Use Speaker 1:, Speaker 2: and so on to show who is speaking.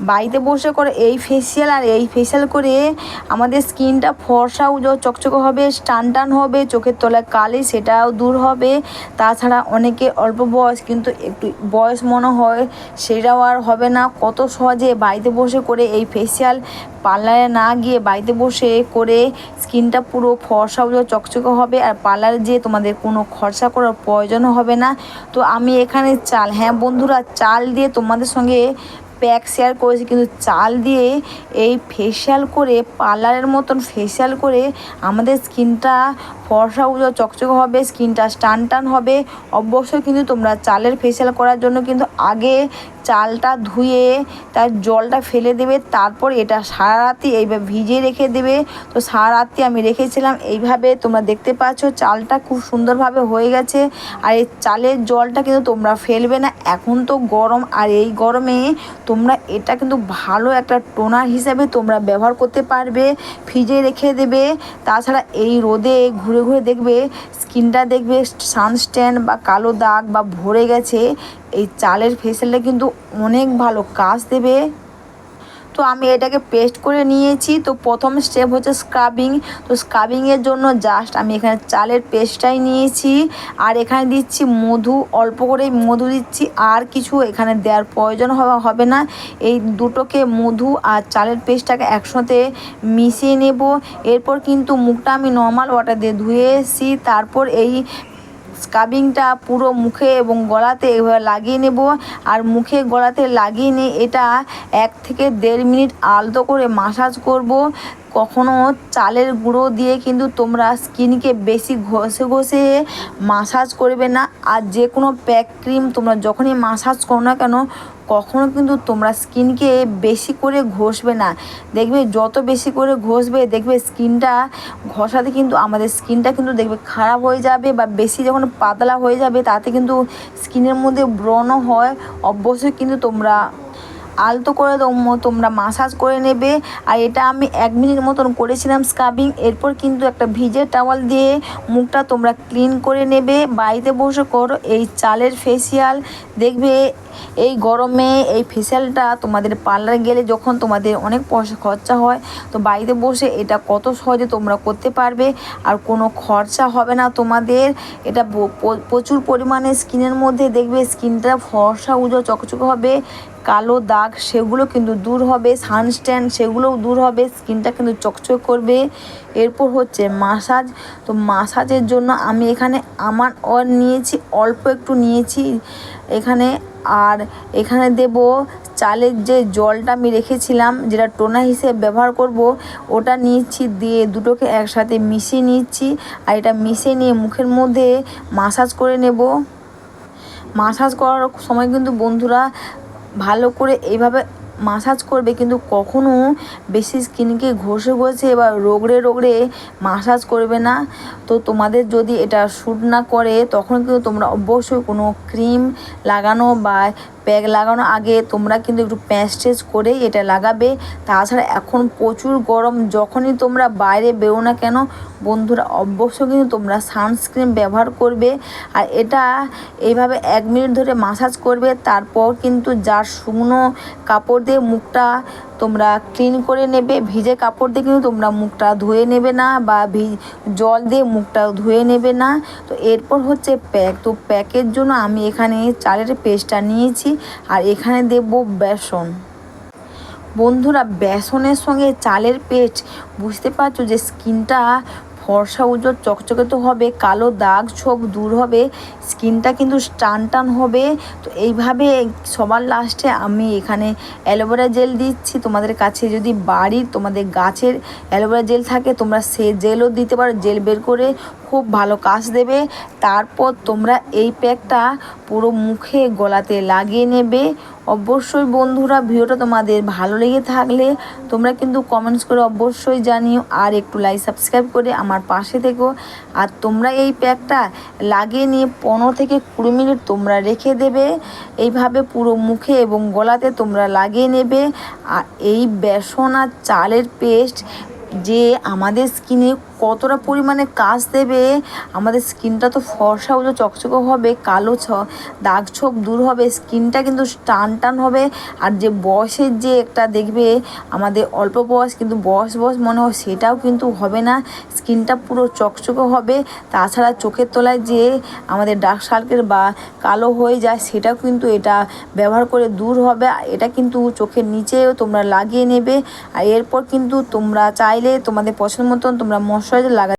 Speaker 1: বাড়িতে বসে করে এই ফেসিয়াল আর এই ফেসিয়াল করে আমাদের স্কিনটা ফর্সা উজো চকচকে হবে টান টান হবে, চোখের তলায় কালি, সেটাও দূর হবে। তাছাড়া অনেকে অল্প বয়স, কিন্তু একটু বয়স মনে হয়, সেটাও আর হবে না। কত সহজে বাড়িতে বসে করে এই ফেসিয়াল পার্লারে না গিয়ে বাড়িতে বসে করে স্কিনটা পুরো ফর্সা উজো চকচকে হবে আর পার্লারে যেয়ে তোমাদের কোনো খরচা করার প্রয়োজনও হবে না। তো আমি এখানে চাল হ্যাঁ বন্ধুরা, চাল দিয়ে তোমাদের সঙ্গে প্যাক শেয়ার করেছি, কিন্তু চাল দিয়ে এই ফেসিয়াল করে পার্লারের মতন ফেসিয়াল করে আমাদের স্কিনটা ফর্সা উজো চকচকে হবে, স্কিনটা টান টান হবে। অবশ্যই কিন্তু তোমরা চালের ফেসিয়াল করার জন্য কিন্তু আগে চালটা ধুয়ে তার জলটা ফেলে দেবে, তারপর এটা সারা রাতি এইভাবে ভিজিয়ে রেখে দেবে। তো সারা রাতি আমি রেখেছিলাম, এইভাবে তোমরা দেখতে পাচ্ছ চালটা খুব সুন্দরভাবে হয়ে গেছে। আর এই চালের জলটা কিন্তু তোমরা ফেলবে না, এখন তো গরম, আর এই গরমে তোমরা এটা কিন্তু ভালো একটা টোনার হিসাবে তোমরা ব্যবহার করতে পারবে, ফ্রিজে রেখে দেবে। তাছাড়া এই রোদে ঘুরে ঘুরে দেখবে, স্কিনটা দেখবে, সানস্ট্যান্ড বা কালো দাগ বা ভরে গেছে। এই চালের ফেসিয়ালটা কিন্তু অনেক ভালো কাজ দেবে। তো আমি এটাকে পেস্ট করে নিয়েছি। তো প্রথম স্টেপ হচ্ছে স্ক্রাবিং তো স্ক্রাবিংয়ের জন্য জাস্ট আমি এখানে চালের পেস্টটাই নিয়েছি। আর এখানে দিচ্ছি মধু, অল্প করেই মধু দিচ্ছি। আর কিছু এখানে দেওয়ার প্রয়োজন হবে না। এই দুটোকে মধু আর চালের পেস্টটাকে একসাথে মিশিয়ে নেব। এরপর কিন্তু মুখটা আমি নর্মাল ওয়াটার দিয়ে ধুয়ে এসেছি। তারপর এই স্কাবিংটা পুরো মুখে এবং গলাতে এভাবে লাগিয়ে নেব। আর মুখে গলাতে লাগিয়ে নিয়ে এটা এক থেকে দেড় মিনিট আলতো করে মাসাজ করব। কখনো চালের গুঁড়ো দিয়ে কিন্তু তোমরা স্কিনকে বেশি ঘষে ঘষে মাসাজ করবে না। আর যে কোনো প্যাক ক্রিম তোমরা যখনই মাসাজ করো না কেন কখনো কিন্তু তোমরা স্কিনকে বেশি করে ঘষবে না। দেখবে যত বেশি করে ঘষবে, দেখবে স্কিনটা ঘষাতে কিন্তু আমাদের স্কিনটা কিন্তু দেখবে খারাপ হয়ে যাবে বা বেশি যখন পাতলা হয়ে যাবে, তাতে কিন্তু স্কিনের মধ্যে ব্রণ হয়। অবশ্যই কিন্তু তোমরা আলতো করে তোম- তোমরা মাসাজ করে নেবে। আর এটা আমি এক মিনিট মতন করেছিলাম স্ক্রাবিং এরপর কিন্তু একটা ভিজে টাওয়াল দিয়ে মুখটা তোমরা ক্লিন করে নেবে। বাড়িতে বসে করো, এই চালের ফেসিয়াল দেখবে এই গরমে এই ফেসিয়ালটা তোমাদের পার্লারে গেলে যখন তোমাদের অনেক পয়সা খরচা হয়, তো বাড়িতে বসে এটা কত সহজে তোমরা করতে পারবে। আর কোনো খরচা হবে না তোমাদের। এটা প্রচুর পরিমাণে স্কিনের মধ্যে দেখবে স্কিনটা ফর্সা উজো চকচকে হবে। কালো দাগ, সেগুলো কিন্তু দূর হবে, সানস্ট্যান্ড, সেগুলোও দূর হবে, স্কিনটা কিন্তু চকচক করবে। এরপর হচ্ছে মাসাজ তো মাসাজের জন্য আমি এখানে আমার অয়েল নিয়েছি, অল্প একটু নিয়েছি এখানে। আর এখানে দেব চালের যে জলটা আমি রেখেছিলাম, যেটা টোনা হিসেবে ব্যবহার করব, ওটা নিচ্ছি দিয়ে দুটোকে একসাথে মিশিয়ে নিচ্ছি। আর এটা মিশিয়ে নিয়ে মুখের মধ্যে মাসাজ করে নেব। মাসাজ করার সময় কিন্তু বন্ধুরা ভালো করে এইভাবে মাসাজ করবে, কিন্তু কখনো বেশি স্কিনকে ঘষে ঘষে বা রোগড়ে রোগড়ে মাসাজ করবে না। তো তোমাদের যদি এটা শ্যুট না করে, তখন কিন্তু তোমরা অবশ্যই কোনো ক্রিম লাগানো বা প্যাক লাগানো। আগে তোমরা কিন্তু একটু প্যাঁচ প্যাস্টেজ করেই এটা লাগাবে। তাছাড়া এখন প্রচুর গরম। যখনই তোমরা বাইরে বেরো না কেন, বন্ধুরা অবশ্যই কিন্তু তোমরা সানস্ক্রিন ব্যবহার করবে। আর এটা এইভাবে এক মিনিট ধরে মাসাজ করবে। তারপর কিন্তু যার শুকনো কাপড় দিয়ে মুখটা তোমরা ক্লিন করে নেবে, ভিজে কাপড় দিয়ে কিন্তু তোমরা মুখটা ধুয়ে নেবে না বা জল দিয়ে মুখটা ধুয়ে নেবে না। তো এরপর হচ্ছে প্যাক। তো প্যাকের জন্য আমি এখানে চালের পেস্টটা নিয়েছি আর এখানে দেব বেসন। বন্ধুরা, বেসনের সঙ্গে চালের পেস্ট, বুঝতে পারছ যে স্কিনটা ফর্সা উজ্জ্বল, চকচকে তো হবে, কালো দাগ ছোপ দূর হবে, স্কিনটা কিন্তু টান টান হবে। তো এইভাবে সবার লাস্টে আমি এখানে অ্যালোভেরা জেল দিচ্ছি। তোমাদের কাছে যদি বাড়ির, তোমাদের গাছের অ্যালোভেরা জেল থাকে, তোমরা সে জেলও দিতে পারো। জেল বের করে খুব ভালো কাজ দেবে। তারপর তোমরা এই প্যাকটা পুরো মুখে, গলাতে লাগিয়ে নেবে। অবশ্যই বন্ধুরা ভিডিওটা তোমাদের ভালো লেগে থাকলে তোমরা কিন্তু কমেন্টস করে অবশ্যই জানিও আর একটু লাইক সাবস্ক্রাইব করে আমার পাশে থেকো। আর তোমরা এই প্যাকটা লাগিয়ে নিয়ে পনেরো থেকে কুড়ি মিনিট তোমরা রেখে দেবে। এইভাবে পুরো মুখে এবং গলাতে তোমরা লাগিয়ে নেবে। আর এই বেসন আর চালের পেস্ট যে আমাদের স্কিনে কতটা পরিমাণে কাজ দেবে, আমাদের স্কিনটা তো ফর্সা উজো চকচকে হবে, কালো ছ, দাগ ছোপ দূর হবে স্কিনটা কিন্তু টান টান হবে। আর যে বয়সের যে একটা দেখবে, আমাদের অল্প বয়স কিন্তু বয়স বয়স মনে হয় সেটাও কিন্তু হবে না। স্কিনটা পুরো চকচকে হবে। তাছাড়া চোখের তলায় যে আমাদের ডার্ক সার্কেল বা কালো হয়ে যায়, সেটাও কিন্তু এটা ব্যবহার করে দূর হবে। এটা কিন্তু চোখের নিচেও তোমরা লাগিয়ে নেবে। আর এরপর কিন্তু তোমরা চাইলে তোমাদের পছন্দ মতন তোমরা মশলা লাগা